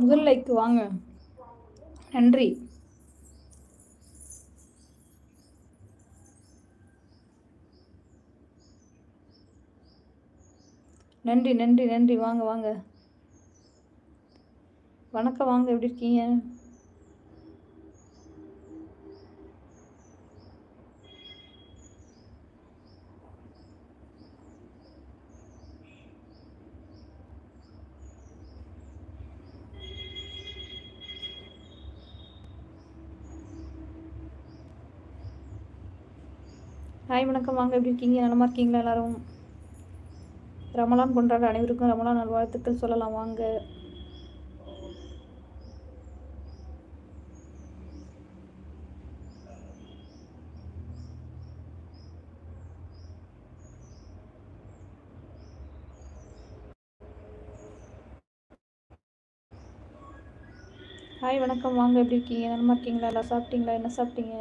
முதல் லைக்கு வாங்க. நன்றி. நன்றி நன்றி நன்றி. வாங்க வாங்க. வணக்கம் வாங்க. எப்படி இருக்கீங்க? ஹாய் வணக்கம். வாங்க எப்படி இருக்கீங்க? நலமா இருக்கீங்களா எல்லாரும்? ரமலான் கொண்டாட அனைவருக்கும் ரமலான் நல்வாழ்த்துக்கள் சொல்லலாம். வாங்க. ஹாய் வணக்கம். வாங்க எப்படி இருக்கீங்க? நலமா இருக்கீங்களா? எல்லாம் சாப்பிட்டீங்களா? என்ன சாப்பிட்டீங்க?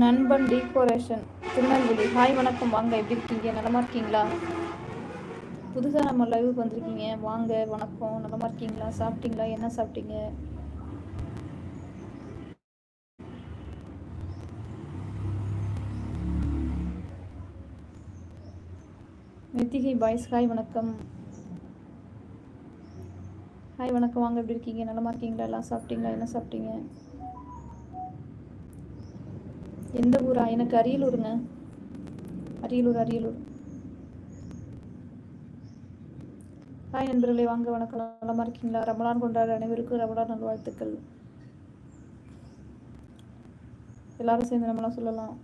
நண்பன் டீகோரேஷன் திருநெல்வேலி. ஹாய் வணக்கம். வாங்க எப்படி இருக்கீங்க? நலமா இருக்கீங்களா? புதுசாக நம்ம லைவுக்கு வந்திருக்கீங்க. வாங்க வணக்கம். நலமா இருக்கீங்களா? சாப்பிட்டீங்களா? என்ன சாப்பிட்டீங்க? நித்திகை பாய்ஸ். ஹாய் வணக்கம். ஹாய் வணக்கம். வாங்க எப்படி இருக்கீங்க? நலமா இருக்கீங்களா? எல்லாம் சாப்பிட்டீங்களா? என்ன சாப்பிட்டீங்க? எந்த ஊரா? எனக்கு அரியலூருங்க. அரியலூர் அரியலூர். ஹாய் நண்பர்களே வாங்க வணக்கம். நலமா இருக்கீங்களா? ரமலான் கொண்டாட அனைவருக்கும் ரமலான் நல்வாழ்த்துக்கள். எல்லாரும் சேர்ந்து நம்மளாம் சொல்லலாம்.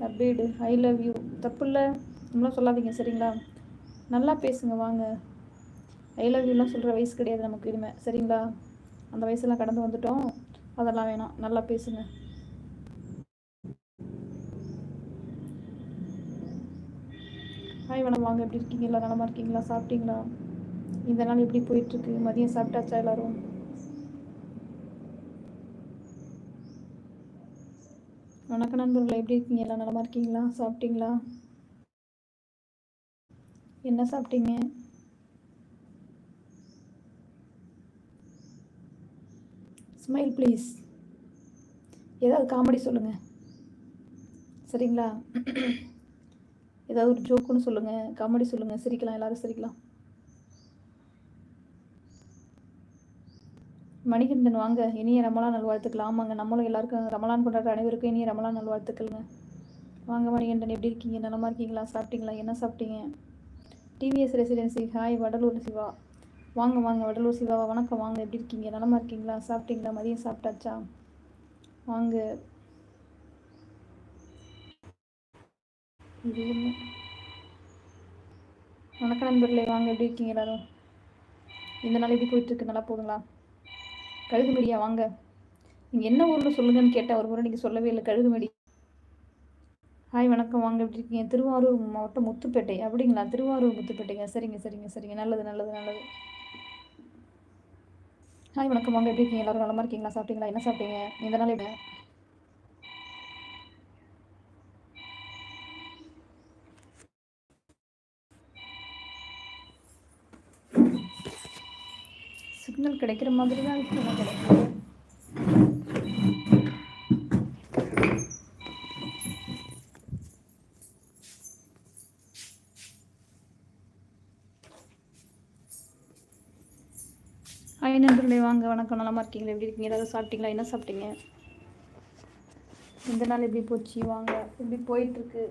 Update I love you. தப்பு இல்லை நம்மளாம் சொல்லாதீங்க சரிங்களா? நல்லா பேசுங்க வாங்க. ஐ லவ் யூலாம் சொல்கிற வயசு கிடையாது நமக்கு இனிமே சரிங்களா? அந்த வயசுலாம் கடந்து வந்துட்டோம். அதெல்லாம் வேணாம். நல்லா பேசுங்க. ஹாய் மேடம் வாங்க. எப்படி இருக்கீங்களா நலமா இருக்கீங்களா? சாப்பிட்டீங்களா? இந்த நாள் எப்படி போயிட்டுருக்கு? மதியம் சாப்பிட்டாச்சா எல்லாரும்? வணக்கம் நண்பர்களே. எப்படி இருக்கீங்க? எல்லாம் நலமா இருக்கீங்களா? சாப்பிட்டீங்களா? என்ன சாப்பிட்டீங்க? ஸ்மைல் ப்ளீஸ் ஏதாவது காமெடி சொல்லுங்கள் சரிங்களா? ஏதாவது ஒரு ஜோக்குன்னு சொல்லுங்கள் காமெடி சொல்லுங்கள் சிரிக்கலாம். எல்லோரும் சிரிக்கலாம். மணிகண்டன் வாங்க. இனிய ரமலான் நல்வாழ்த்துக்கள். ஆமாங்க. நம்மளும் எல்லாருக்கும் ரமலான் கொண்டாடுற அனைவருக்கும் இனிய ரமலான் நல்வாழ்த்துக்கள்ங்க. வாங்க மணிகண்டன். எப்படி இருக்கீங்க? நலமாக இருக்கீங்களா? சாப்பிட்டீங்களா? என்ன சாப்பிட்டீங்க? TVS residency hi Vadalur Siva. வாங்க வாங்க வடலூர் சிவாவா வணக்கம். வாங்க எப்படி இருக்கீங்க? நலமாக இருக்கீங்களா? சாப்பிட்டீங்களா? மதியம் சாப்பிட்டாச்சா? வாங்க. வணக்கம் நண்பர்களே. வாங்க எப்படி இருக்கீங்க எல்லாரும்? இந்த நாள் எப்படி போயிட்டுருக்கு? நல்லா போகுங்களா கழுகுமடியா? வாங்க. நீங்கள் என்ன ஊரில் சொல்லுங்கன்னு கேட்டால் ஒரு முறை நீங்கள் சொல்லவே இல்லை. கழுகுமடி. ஹாய் வணக்கம். வாங்க எப்படி இருக்கீங்க? திருவாரூர் மாவட்டம் முத்துப்பேட்டை. அப்படிங்களா? திருவாரூர் முத்துப்பேட்டைங்க சரிங்க சரிங்க சரிங்க. நல்லது நல்லது நல்லது. ஹாய் வணக்கம். வாங்க எப்படி இருக்கீங்க? எல்லாரும் நலமா இருக்கீங்களா? சாப்பிட்டீங்களா? என்ன சாப்பிட்டீங்க? இந்த நாள் எப்படி சிக்னல் கிடைக்கிற மாதிரி தான் இருக்கு. ஹாய் நண்பர்களே வாங்க வணக்கம். நல்லா இருக்கீங்களா? எப்படி இருக்கீங்க? ஏதாவது சாப்பிட்டீங்களா? என்ன சாப்பிட்டீங்க? இந்த நாள் எப்படி போச்சு? வாங்க எப்படி போயிட்டுருக்கு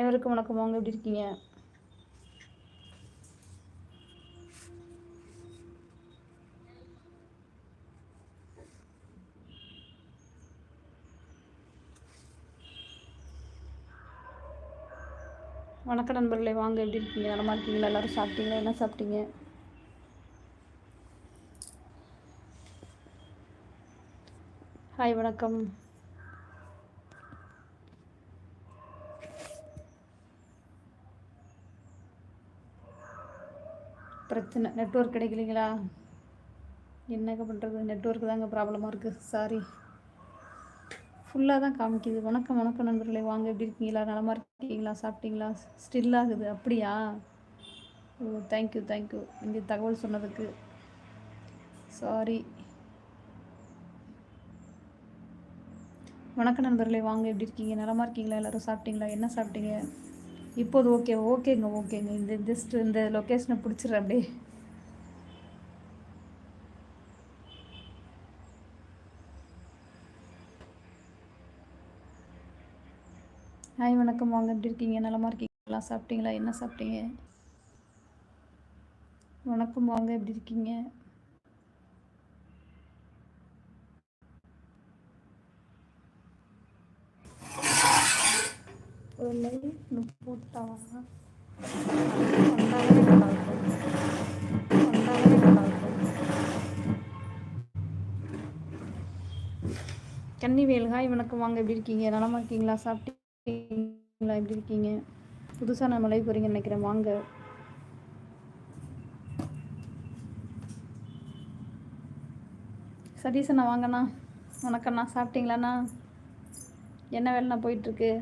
அனைவருக்கும் வணக்கம். வாங்க எப்படி இருக்கீங்க? வணக்கம் நண்பர்களே. வாங்க எப்படி இருக்கீங்க? நலமா இருக்கீங்களா? எல்லாரும் சாப்பிட்டீங்களா? என்ன சாப்பிட்டீங்க? ஹாய் வணக்கம். பிரச்சனை நெட்ஒர்க் கிடைக்கலைங்களா? என்னங்க பண்ணுறது நெட்ஒர்க் தாங்க ப்ராப்ளமாக இருக்குது சாரி ஃபுல்லாக தான் காமிக்குது. வணக்கம் வணக்கம் நண்பர்களே. வாங்க எப்படி இருக்கீங்களா? நலமாக இருக்கீங்களா? சாப்பிட்டீங்களா? ஸ்டில் ஆகுது. அப்படியா? ஓ தேங்க்யூ தேங்க்யூ இந்த தகவல் சொன்னதுக்கு. சாரி வணக்கம் நண்பர்களே. வாங்க எப்படி இருக்கீங்க? நலமாக இருக்கீங்களா? எல்லோரும் சாப்பிட்டீங்களா? என்ன சாப்பிட்டீங்க? இப்போது ஓகே ஓகேங்க ஓகேங்க. இந்த ஜஸ்ட் இந்த லொக்கேஷனை பிடிச்சிடுறேன் அப்படியே. ஹாய் வணக்கம். வாங்க எப்படி இருக்கீங்க? நலமாக இருக்கீங்களா? சாப்பிட்டீங்களா? என்ன சாப்பிட்டீங்க? வணக்கம். வாங்க எப்படி இருக்கீங்க? ஒரு லைவ் கன்னி வேல்காய் வணக்கம் வாங்க எப்படி இருக்கீங்க நலமா இருக்கீங்களா சாப்பிட்டீங்களா எப்படி இருக்கீங்க புதுசாக நம்ம லைவ் போகிறீங்கன்னு நினைக்கிறேன் வாங்க சதீசண்ணா வாங்கண்ணா வணக்கண்ணா சாப்பிட்டீங்களாண்ணா என்ன வேலைண்ணா போயிட்டுருக்கு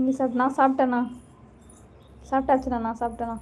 நீங்கள் சாப்பிட்டு நான் சாப்பிட்டேண்ணா சாப்பிட்டாச்சுண்ணா நான் சாப்பிட்டேண்ணா